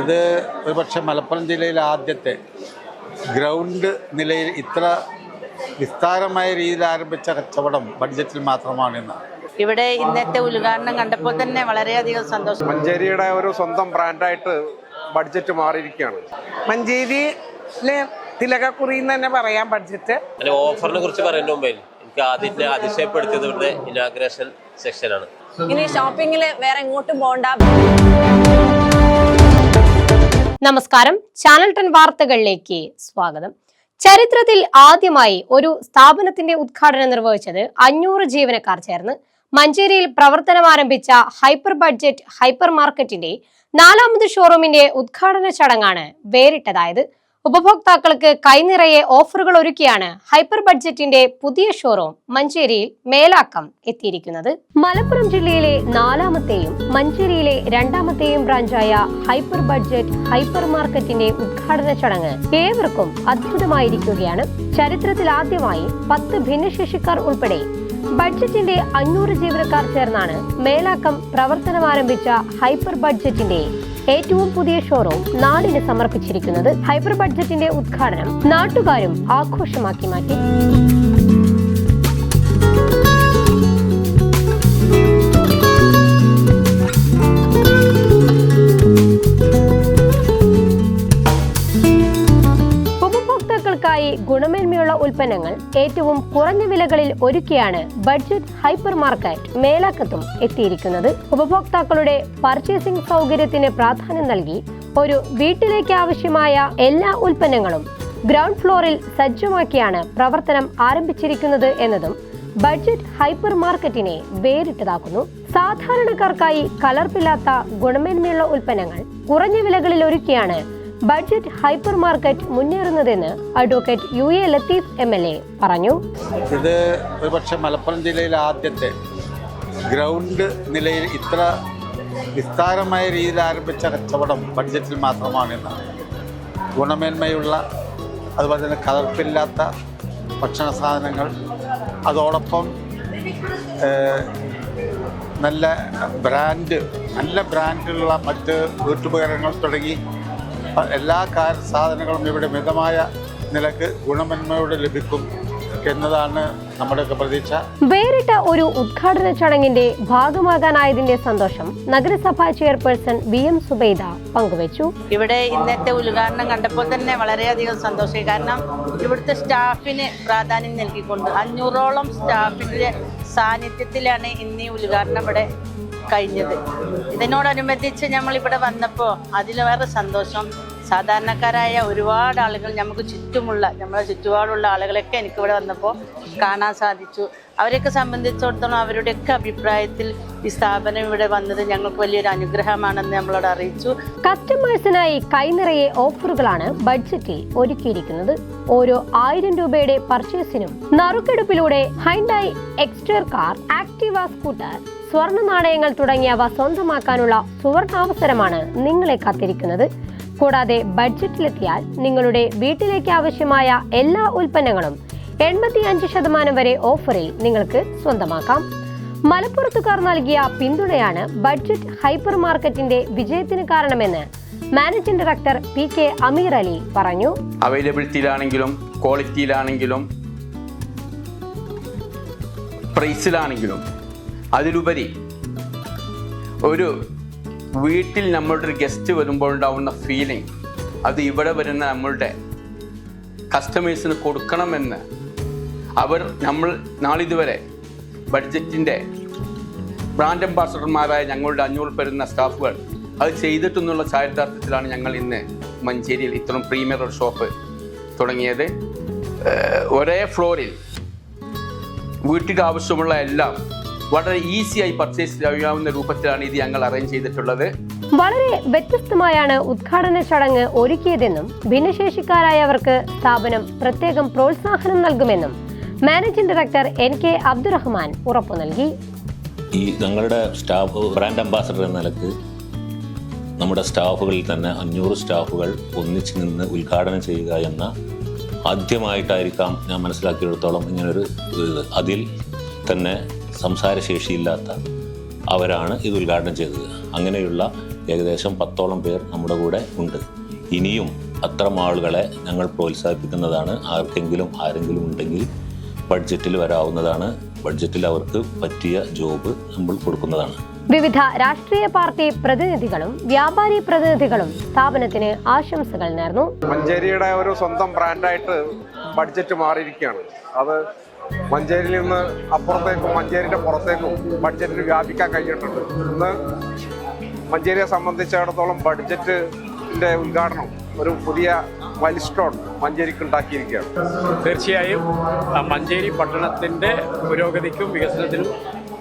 ഇത് ഒരുപക്ഷെ മലപ്പുറം ജില്ലയിൽ ആദ്യത്തെ ഗ്രൗണ്ട് നിലയിൽ ഇത്ര വിസ്താരമായ രീതിയിൽ ആരംഭിച്ച കച്ചവടം ബഡ്ജറ്റിൽ മാത്രമാണെന്ന്. ഇവിടെ ഇന്നത്തെ ഉദ്ഘാടനം കണ്ടപ്പോൾ തന്നെ വളരെയധികം സന്തോഷം. മഞ്ചേരിയുടെ ഒരു സ്വന്തം ബ്രാൻഡായിട്ട് ബഡ്ജറ്റ് മാറിയിരിക്കുകയാണ്. മഞ്ചേരിയിലെ തിലകക്കുറി എന്ന് തന്നെ പറയാം ബഡ്ജറ്റ് അല്ല ഓഫറിനെ കുറിച്ച് പറയുന്ന മുമ്പേ എനിക്ക് ആദ്യം അതിശയപ്പെടുത്തിയത് ഇവിടുത്തെ ഇനാഗ്രേഷൻ സെക്ഷനാണ് ഇനി ഷോപ്പിങ്ങിൽ വേറെ എങ്ങോട്ടും പോണ്ട. നമസ്കാരം. ചാനൽ ടെൻ വാർത്തകളിലേക്ക് സ്വാഗതം. ചരിത്രത്തിൽ ആദ്യമായി ഒരു സ്ഥാപനത്തിന്റെ ഉദ്ഘാടനം നിർവഹിച്ചത് അഞ്ഞൂറ് ജീവനക്കാർ ചേർന്ന് മഞ്ചേരിയിൽ പ്രവർത്തനമാരംഭിച്ച ഹൈപ്പർ ബഡ്ജറ്റ് ഹൈപ്പർ മാർക്കറ്റിന്റെ നാലാമത് ഷോറൂമിന്റെ ഉദ്ഘാടന ചടങ്ങാണ് വേറിട്ടതായത്. ഉപഭോക്താക്കൾക്ക് കൈനിറയെ ഓഫറുകൾ ഒരുക്കിയാണ് ഹൈപ്പർ ബഡ്ജറ്റിന്റെ പുതിയ ഷോറൂം മഞ്ചേരിയിൽ മേലാക്കം എത്തിയിരിക്കുന്നത്. മലപ്പുറം ജില്ലയിലെ നാലാമത്തെയും മഞ്ചേരിയിലെ രണ്ടാമത്തെയും ബ്രാഞ്ചായ ഹൈപ്പർ ബഡ്ജറ്റ് ഹൈപ്പർ മാർക്കറ്റിന്റെ ഉദ്ഘാടന ചടങ്ങ് ഏവർക്കും അത്ഭുതമായിരിക്കുകയാണ്. ചരിത്രത്തിൽ ആദ്യമായി പത്ത് ഭിന്നശേഷിക്കാർ ഉൾപ്പെടെ ബഡ്ജറ്റിന്റെ അഞ്ഞൂറ് ജീവനക്കാർ ചേർന്നാണ് മേലാക്കം പ്രവർത്തനമാരംഭിച്ച ഹൈപ്പർ ബഡ്ജറ്റിന്റെ ഏറ്റവും പുതിയ ഷോറൂം നാടിന് സമർപ്പിച്ചിരിക്കുന്നത് ഹൈപ്പർ ബഡ്ജറ്റിന്റെ ഉദ്ഘാടനം നാട്ടുകാരും ആഘോഷമാക്കി മാറ്റി. ഗുണമേന്മയുള്ള ഉൽപ്പന്നങ്ങൾ ഏറ്റവും കുറഞ്ഞ വിലകളിൽ ഒരുക്കിയാണ് ബഡ്ജറ്റ് ഹൈപ്പർ മാർക്കറ്റ് മേലാക്കത്തും എത്തിയിരിക്കുന്നത്. ഉപഭോക്താക്കളുടെ പർച്ചേസിംഗ് സൗകര്യത്തിന് പ്രാധാന്യം നൽകി ഒരു വീട്ടിലേക്ക് ആവശ്യമായ എല്ലാ ഉൽപ്പന്നങ്ങളും ഗ്രൗണ്ട് ഫ്ലോറിൽ സജ്ജമാക്കിയാണ് പ്രവർത്തനം ആരംഭിച്ചിരിക്കുന്നത് എന്നതും ബഡ്ജറ്റ് ഹൈപ്പർ മാർക്കറ്റിനെ വേറിട്ടതാക്കുന്നു. സാധാരണക്കാർക്കായി കലർപ്പില്ലാത്ത ഗുണമേന്മയുള്ള ഉൽപ്പന്നങ്ങൾ കുറഞ്ഞ വിലകളിൽ ഒരുക്കിയാണ് budget hyper market മുന്നേറുന്നതെന്ന് advocate U A Latheef M L A പറഞ്ഞു. ഇത് ഒരുപക്ഷെ മലപ്പുറം ജില്ലയിൽ ആദ്യത്തെ ഗ്രൗണ്ട് നിലയിൽ ഇത്ര വിസ്താരമായ രീതിയിൽ ആരംഭിച്ച കച്ചവടം ബഡ്ജറ്റിൽ മാത്രമാണെന്ന്. ഗുണമേന്മയുള്ള അതുപോലെ തന്നെ കലർപ്പില്ലാത്ത ഭക്ഷണ സാധനങ്ങൾ അതോടൊപ്പം നല്ല ബ്രാൻഡ് നല്ല ബ്രാൻഡിലുള്ള മറ്റ് വീട്ടുപകരണങ്ങൾ തുടങ്ങി എല്ലാ കാ സാധനങ്ങളും ഇവിടെ മിതമായ നിലയ്ക്ക് ഗുണമന്മയോടെ ലഭിക്കും എന്നതാണ് നമ്മുടെയൊക്കെ പ്രതീക്ഷ. വേറിട്ട ഒരു ഉദ്ഘാടന ചടങ്ങിന്റെ ഭാഗമാകാനായതിന്റെ സന്തോഷം നഗരസഭാ ചെയർപേഴ്സൺ വി എം സുബൈദ പങ്കുവച്ചു. ഇവിടെ ഇന്നത്തെ ഉദ്ഘാടനം കണ്ടപ്പോൾ തന്നെ വളരെയധികം സന്തോഷമായി. കാരണം ഇവിടുത്തെ സ്റ്റാഫിന് പ്രാധാന്യം നൽകിക്കൊണ്ട് അഞ്ഞൂറോളം സ്റ്റാഫിന്റെ സാന്നിധ്യത്തിലാണ് ഇന്ന് ഈ ഉദ്ഘാടനം ഇവിടെ കഴിഞ്ഞത്. ഇതിനോടനുബന്ധിച്ച് നമ്മൾ ഇവിടെ വന്നപ്പോൾ അതിലേറെ സന്തോഷം. സാധാരണക്കാരായ ഒരുപാട് ആളുകൾ നമുക്ക് ചുറ്റുമുള്ള നമ്മുടെ ചുറ്റുപാടുള്ള ആളുകളൊക്കെ എനിക്ക് ഇവിടെ വന്നപ്പോൾ കാണാൻ സാധിച്ചു. അവരെയൊക്കെ സംബന്ധിച്ചിടത്തോളം അവരുടെയൊക്കെ അഭിപ്രായത്തിൽ ഈ സ്ഥാപനം ഇവിടെ വന്നത് ഞങ്ങൾക്ക് വലിയൊരു അനുഗ്രഹമാണെന്ന് നമ്മളോട് അറിയിച്ചു. കസ്റ്റമേഴ്സിനായി കൈനിറയെ ഓഫറുകളാണ് ബഡ്ജറ്റിൽ ഒരുക്കിയിരിക്കുന്നത്. ഓരോ ആയിരം രൂപയുടെ പർച്ചേസിനും നറുക്കെടുപ്പിലൂടെ Hyundai Exter car Activa scooter സ്വർണ നാണയങ്ങൾ തുടങ്ങിയവ സ്വന്തമാക്കാനുള്ള സുവർണാവസരമാണ് നിങ്ങളെ കാത്തിരിക്കുന്നത്. കൂടാതെ ബഡ്ജറ്റിലെത്തിയാൽ നിങ്ങളുടെ വീട്ടിലേക്ക് ആവശ്യമായ എല്ലാ ഉൽപ്പന്നങ്ങളും എൺപത്തി അഞ്ച് ശതമാനം വരെ ഓഫറിൽ നിങ്ങൾക്ക് സ്വന്തമാക്കാം. മലപ്പുറത്തുകാർ നൽകിയ പിന്തുണയാണ് ബഡ്ജറ്റ് ഹൈപ്പർ മാർക്കറ്റിന്റെ വിജയത്തിന് കാരണമെന്ന് managing director P K Ameer Ali പറഞ്ഞു. അവൈലബിലിറ്റിയിലാണെങ്കിലും ക്വാളിറ്റിയിലാണെങ്കിലും പ്രൈസിലാണെങ്കിലും അതിലുപരി ഒരു വീട്ടിൽ നമ്മളുടെ ഒരു ഗസ്റ്റ് വരുമ്പോൾ ഉണ്ടാവുന്ന ഫീലിംഗ് അത് ഇവിടെ വരുന്ന നമ്മളുടെ കസ്റ്റമേഴ്സിന് കൊടുക്കണമെന്ന് അവർ നമ്മൾ നാളിതുവരെ ബഡ്ജറ്റിന്റെ ബ്രാൻഡ് അംബാസഡർമാരായ ഞങ്ങളുടെ അഞ്ഞൂറ് പേരുന്ന സ്റ്റാഫുകൾ അത് ചെയ്തിട്ടെന്നുള്ള ചാരിതാർത്ഥ്യത്തിലാണ് ഞങ്ങൾ ഇന്ന് മഞ്ചേരിയിൽ ഇത്തരം പ്രീമിയർ ഷോപ്പ് തുടങ്ങിയത്. ഒരേ ഫ്ലോറിൽ വീട്ടിൽ ആവശ്യമുള്ള എല്ലാം വളരെ ഈസിയായി പർച്ചേസ് ചെയ്യാവുന്ന രൂപത്തിലാണ് ഇത് ഞങ്ങൾ അറേഞ്ച് ചെയ്തിട്ടുള്ളത്. വളരെ വ്യത്യസ്തമായാണ് ഉദ്ഘാടന ചടങ്ങ് ഒരുക്കിയതെന്നും ഭിന്നശേഷിക്കാരായവർക്ക് സ്ഥാപനം പ്രത്യേകം പ്രോത്സാഹനം നൽകുമെന്നും managing director N K Abdurahman ഉറപ്പു നൽകി. ഈ ഞങ്ങളുടെ സ്റ്റാഫ് ബ്രാൻഡ് അംബാസഡർ എന്ന നിലയ്ക്ക് നമ്മുടെ സ്റ്റാഫുകളിൽ തന്നെ അഞ്ഞൂറ് സ്റ്റാഫുകൾ ഒന്നിച്ചു നിന്ന് ഉദ്ഘാടനം ചെയ്യുക എന്ന ആദ്യമായിട്ടായിരിക്കാം ഞാൻ മനസ്സിലാക്കിയെടുത്തോളം ഇങ്ങനൊരു അതിൽ തന്നെ സംസാരശേഷിയില്ലാത്ത അവരാണ് ഇത് ഉദ്ഘാടനം ചെയ്തത്. അങ്ങനെയുള്ള ഏകദേശം പത്തോളം പേർ നമ്മുടെ കൂടെ ഉണ്ട്. ഇനിയും അത്തരം ആളുകളെ ഞങ്ങൾ പ്രോത്സാഹിപ്പിക്കുന്നതാണ് ആർക്കെങ്കിലും ആരെങ്കിലും ഉണ്ടെങ്കിൽ ബഡ്ജറ്റിൽ വരാവുന്നതാണ്. ബഡ്ജറ്റിൽ അവർക്ക് പറ്റിയ ജോബ് നമ്മൾ കൊടുക്കുന്നതാണ്. വിവിധ രാഷ്ട്രീയ പാർട്ടി പ്രതിനിധികളും വ്യാപാരി പ്രതിനിധികളും സ്ഥാപനത്തിന് ആശംസകൾ നേർന്നു. മഞ്ചേരിയുടെ ഒരു സ്വന്തം ബ്രാൻഡായിട്ട് ബഡ്ജറ്റ് മാറിയിരിക്കുകയാണ്. അത് മഞ്ചേരിയിൽ നിന്ന് അപ്പുറത്തേക്കും മഞ്ചേരിയുടെ പുറത്തേക്കും ബഡ്ജറ്റിന് വ്യാപിക്കാൻ കഴിഞ്ഞിട്ടുണ്ട്. ഇന്ന് മഞ്ചേരിയെ സംബന്ധിച്ചിടത്തോളം ബഡ്ജറ്റിന്റെ ഉദ്ഘാടനം ഒരു പുതിയ മൈൽസ്റ്റോൺ മഞ്ചേരിക്ക് ഉണ്ടാക്കിയിരിക്കുകയാണ്. തീർച്ചയായും ആ മഞ്ചേരി പട്ടണത്തിന്റെ പുരോഗതിക്കും വികസനത്തിനും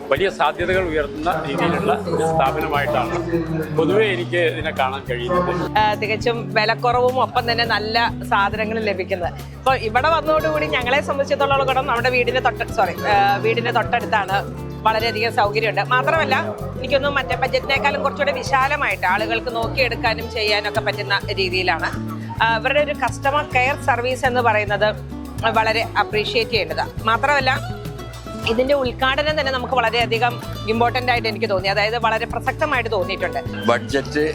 വലിയ സാധ്യതകൾ ഉയർത്തുന്ന രീതിയിലുള്ള ഒരു സ്ഥാപനമായിട്ടാണ് പൊതുവെ എനിക്ക് ഇതിനെ കാണാൻ കഴിയുന്നത്. തികച്ചും വിലക്കുറവും ഒപ്പം തന്നെ നല്ല സാധനങ്ങൾ ലഭിക്കുന്നത്. അപ്പോൾ ഇവിടെ വന്നതോടുകൂടി ഞങ്ങളെ സംബന്ധിച്ചിടത്തോളം കൂടെ നമ്മുടെ വീടിന്റെ തൊട്ട് സോറി വീടിന്റെ തൊട്ടടുത്താണ് വളരെയധികം സൗകര്യമുണ്ട്. മാത്രമല്ല എനിക്കൊന്നും മറ്റേ ബജറ്റിനേക്കാളും കുറച്ചുകൂടെ വിശാലമായിട്ട് ആളുകൾക്ക് നോക്കിയെടുക്കാനും ചെയ്യാനൊക്കെ പറ്റുന്ന രീതിയിലാണ്. ആ, ഇവരുടെ ഒരു കസ്റ്റമർ കെയർ സർവീസ് എന്ന് പറയുന്നത് വളരെ അപ്രീഷിയേറ്റ് ചെയ്യേണ്ടതാണ് മാത്രമല്ല ഇതിന്റെ ഉദ്ഘാടനം തന്നെ നമുക്ക് വളരെയധികം ഇമ്പോർട്ടന്റ് ആയിട്ട് എനിക്ക് തോന്നി. അതായത് വളരെ പ്രസക്തമായിട്ട് തോന്നിയിട്ടുണ്ട്. ബഡ്ജറ്റ്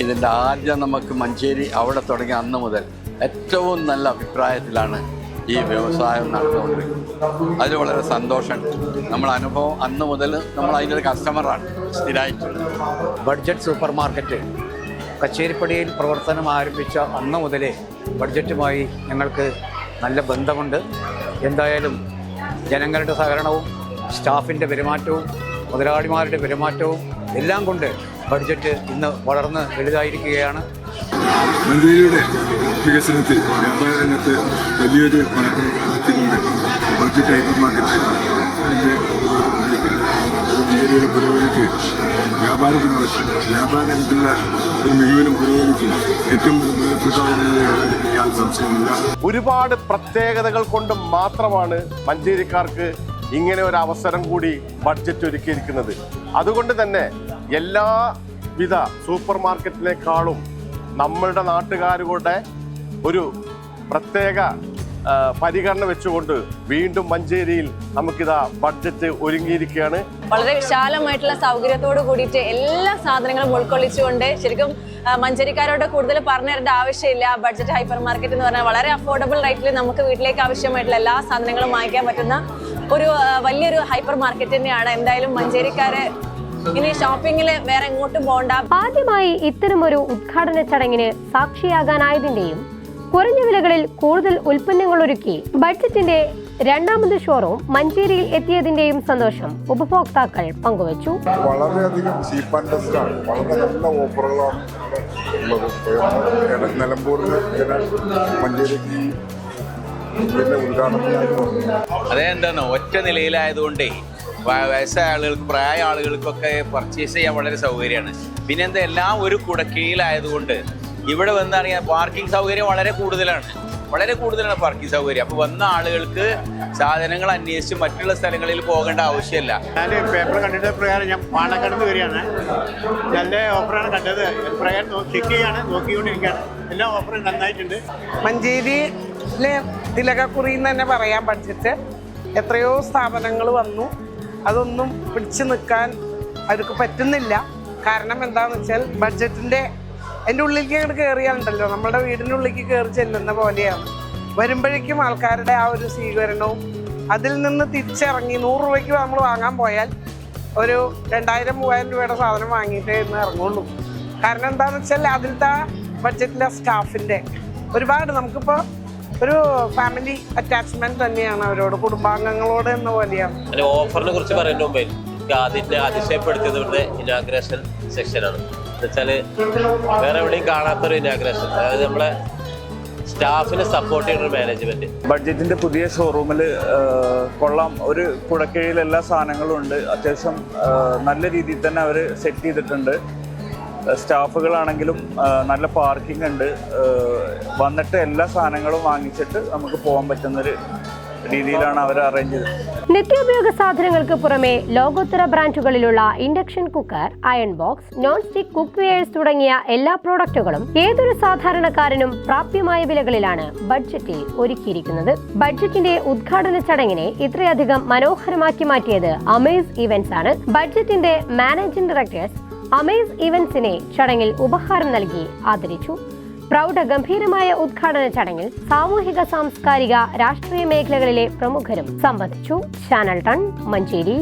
ഇതിന്റെ ആദ്യം നമുക്ക് മഞ്ചേരി അവിടെ തുടങ്ങിയ അന്ന് മുതൽ ഏറ്റവും നല്ല അഭിപ്രായത്തിലാണ് ഈ വ്യവസായം നടന്നുകൊണ്ടിരിക്കുന്നത്. അതിൽ വളരെ സന്തോഷമുണ്ട് നമ്മൾ അനുഭവം അന്ന് മുതൽ നമ്മൾ അതിന്റെ ഒരു കസ്റ്റമറാണ് സ്ഥിരമായിട്ടുള്ളത്. ബഡ്ജറ്റ് സൂപ്പർ മാർക്കറ്റ് കച്ചേരിപ്പടിയിൽ പ്രവർത്തനം ആരംഭിച്ച അന്ന് മുതലേ ബഡ്ജറ്റുമായി ഞങ്ങൾക്ക് നല്ല ബന്ധമുണ്ട്. എന്തായാലും ജനങ്ങളുടെ സഹകരണവും സ്റ്റാഫിന്റെ പെരുമാറ്റവും മുതലാളിമാരുടെ പെരുമാറ്റവും എല്ലാം കൊണ്ട് ബഡ്ജറ്റ് ഇന്ന് വളർന്ന് വലുതായിരിക്കുകയാണ്. ഇന്ത്യയുടെ വികസനത്തിൽ വ്യാപാര രംഗത്ത് വലിയൊരു ബഡ്ജറ്റ് ഹൈപ്പർ മാർക്കറ്റ് മഞ്ചേരിയുടെ പുരോഗതിക്ക് വ്യാപാരത്തിന് വ്യാപാരത്തിലുള്ള മികവിനും പുരോഗതിക്കും ഏറ്റവും ഞാൻ സംശയമില്ല. ഒരുപാട് പ്രത്യേകതകൾ കൊണ്ട് മാത്രമാണ് മഞ്ചേരിക്കാർക്ക് ഇങ്ങനെ ഒരു അവസരം കൂടി ബഡ്ജറ്റ് ഒരുക്കിയിരിക്കുന്നത്. അതുകൊണ്ട് തന്നെ എല്ലാവിധ സൂപ്പർ മാർക്കറ്റിനേക്കാളും നമ്മളുടെ നാട്ടുകാരുടെ ഒരു പ്രത്യേക പരിഗണന വെച്ചുകൊണ്ട് വീണ്ടും മഞ്ചേരിയിൽ നമുക്കിതാ ബഡ്ജറ്റ് ഒരുങ്ങിയിരിക്കുകയാണ്. വളരെ വിശാലമായിട്ടുള്ള സൗകര്യത്തോട് കൂടിയിട്ട് എല്ലാ സാധനങ്ങളും ഉൾക്കൊള്ളിച്ചുകൊണ്ട് ശരിക്കും മഞ്ചേരിക്കാരോട് കൂടുതൽ പറഞ്ഞു തരേണ്ട ആവശ്യമില്ല. ബഡ്ജറ്റ് ഹൈപ്പർ മാർക്കറ്റ് എന്ന് പറഞ്ഞാൽ വളരെ അഫോർഡബിൾ റേറ്റിൽ നമുക്ക് വീട്ടിലേക്ക് ആവശ്യമായിട്ടുള്ള എല്ലാ സാധനങ്ങളും വാങ്ങിക്കാൻ പറ്റുന്ന ഒരു വലിയൊരു ഹൈപ്പർ മാർക്കറ്റ് തന്നെയാണ്. എന്തായാലും മഞ്ചേരിക്കാര് ഇനി ഷോപ്പിംഗിൽ വേറെ എങ്ങോട്ടും പോകണ്ട ആദ്യമായി ഇത്തരമൊരു ഉദ്ഘാടന ചടങ്ങിന് സാക്ഷിയാകാനായതിന്റെയും കുറഞ്ഞ വിലകളിൽ കൂടുതൽ ഉൽപ്പന്നങ്ങൾ ഒരുക്കി ബഡ്ജറ്റിന്റെ രണ്ടാമത് ഷോറൂം മഞ്ചേരിയിൽ എത്തിയതിന്റെയും സന്തോഷം ഉപഭോക്താക്കൾ പങ്കുവച്ചു. വളരെയധികം ചീപ്പ് ആൻഡ് ബെസ്റ്റ് ആണ് വളരെ നല്ല ഓഫറുകളാണ് ഉള്ളത്. നിലമ്പൂരിൽ മഞ്ചേരിക്ക് അതേ എന്താണ്? ഒറ്റ നിലയിലായതുകൊണ്ടേ വയസ്സായ ആളുകൾക്ക് പ്രായ ആളുകൾക്കൊക്കെ പർച്ചേസ് ചെയ്യാൻ വളരെ സൗകര്യമാണ്. പിന്നെന്താ എല്ലാം ഒരു കുടക്കീഴിലായതുകൊണ്ട് ഇവിടെ വന്നാണെങ്കിൽ പാർക്കിംഗ് സൗകര്യം വളരെ കൂടുതലാണ്. വളരെ കൂടുതലാണ് പാർക്കിംഗ് സൗകര്യം. അപ്പോൾ വന്ന ആളുകൾക്ക് സാധനങ്ങൾ അന്വേഷിച്ച് മറ്റുള്ള സ്ഥലങ്ങളിൽ പോകേണ്ട ആവശ്യമില്ല. ഞാൻ പേപ്പർ കണ്ടിട്ട് പ്രകാരം ഞാൻ പാണക്കാട് നിന്ന് വരികയാണ്. നല്ല ഓഫറാണ് കണ്ടത്. പ്രകാരം ചെക്ക് ചെയ്യാണ് നോക്കിക്കൊണ്ടിരിക്കുകയാണ്. എല്ലാ ഓഫറും നന്നായിട്ടുണ്ട്. മഞ്ചേരിയിലെ തിലകക്കുറി എന്ന് തന്നെ പറയാൻ പഠിച്ചിട്ട് എത്രയോ സ്ഥാപനങ്ങൾ വന്നു. അതൊന്നും പിടിച്ചു നിൽക്കാൻ അവർക്ക് പറ്റുന്നില്ല. കാരണം എന്താണെന്ന് വെച്ചാൽ ബഡ്ജറ്റിന്റെ എന്റെ ഉള്ളിലേക്ക് അങ്ങോട്ട് കയറിയാലുണ്ടല്ലോ നമ്മുടെ വീടിന്റെ ഉള്ളിലേക്ക് കയറി ചെല്ലുന്ന പോലെയാണ്. വരുമ്പോഴേക്കും ആൾക്കാരുടെ ആ ഒരു സ്വീകരണവും അതിൽ നിന്ന് തിരിച്ചിറങ്ങി നൂറ് രൂപയ്ക്ക് നമ്മൾ വാങ്ങാൻ പോയാൽ ഒരു രണ്ടായിരം മൂവായിരം രൂപയുടെ സാധനം വാങ്ങിയിട്ടേ ഇന്ന് ഇറങ്ങുള്ളൂ. കാരണം എന്താണെന്ന് വെച്ചാൽ അതിലത്തെ ബഡ്ജറ്റിലെ സ്റ്റാഫിന്റെ ഒരുപാട് നമുക്കിപ്പോൾ ഒരു ഫാമിലി അറ്റാച്ച്മെന്റ് തന്നെയാണ് അവരോട് കുടുംബാംഗങ്ങളോട് എന്ന പോലെയാണ്. ഓഫറിനെ കുറിച്ച് പറയുന്ന മുമ്പേ അതിന്റെ അതിശയപ്പെടുത്തിയത് ഇനാഗ്രേഷൻ സെക്ഷനാണ്. എന്നുവെച്ചാൽ വേറെ എവിടെയും കാണാത്തൊരു ഇനാഗ്രേഷൻ അതായത് നമ്മളെ സ്റ്റാഫിനെ സപ്പോർട്ട് ചെയ്യുന്ന മാനേജ്മെന്റ് ബഡ്ജറ്റിന്റെ പുതിയ ഷോറൂമിൽ കൊള്ളാം. ഒരു കുടക്കീഴിൽ എല്ലാ സാധനങ്ങളും ഉണ്ട്. അത്യാവശ്യം നല്ല രീതിയിൽ തന്നെ അവർ സെറ്റ് ചെയ്തിട്ടുണ്ട്. സ്റ്റാഫുകളാണെങ്കിലും നല്ല പാർക്കിംഗ് ഉണ്ട്. വന്നിട്ട് എല്ലാ സാധനങ്ങളും വാങ്ങിച്ചിട്ട് നമുക്ക് പോകാൻ പറ്റുന്നൊരു രീതിയിലാണ് അവർ അറേഞ്ച് ചെയ്തത്. നിത്യോപയോഗ സാധനങ്ങൾക്ക് പുറമെ ലോകോത്തര ബ്രാൻഡുകളിലുള്ള induction cooker iron box non stick cook wares തുടങ്ങിയ എല്ലാ പ്രോഡക്റ്റുകളും ഏതൊരു സാധാരണക്കാരനും പ്രാപ്യമായ വിലകളിലാണ് ബഡ്ജറ്റിൽ ഒരുക്കിയിരിക്കുന്നത്. ബഡ്ജറ്റിന്റെ ഉദ്ഘാടന ചടങ്ങിനെ ഇത്രയധികം മനോഹരമാക്കി മാറ്റിയത് അമേസ് ഇവന്റ്സ് ആണ്. ബഡ്ജറ്റിന്റെ മാനേജിംഗ് ഡയറക്ടേഴ്സ് അമേസ് ഇവന്റ്സിനെ ചടങ്ങിൽ ഉപഹാരം നൽകി ആദരിച്ചു. പ്രൗഢഗംഭീരമായ ഉദ്ഘാടന ചടങ്ങിൽ സാമൂഹിക സാംസ്കാരിക രാഷ്ട്രീയ മേഖലകളിലെ പ്രമുഖരും സംബന്ധിച്ചു. Channel ton Manjeri.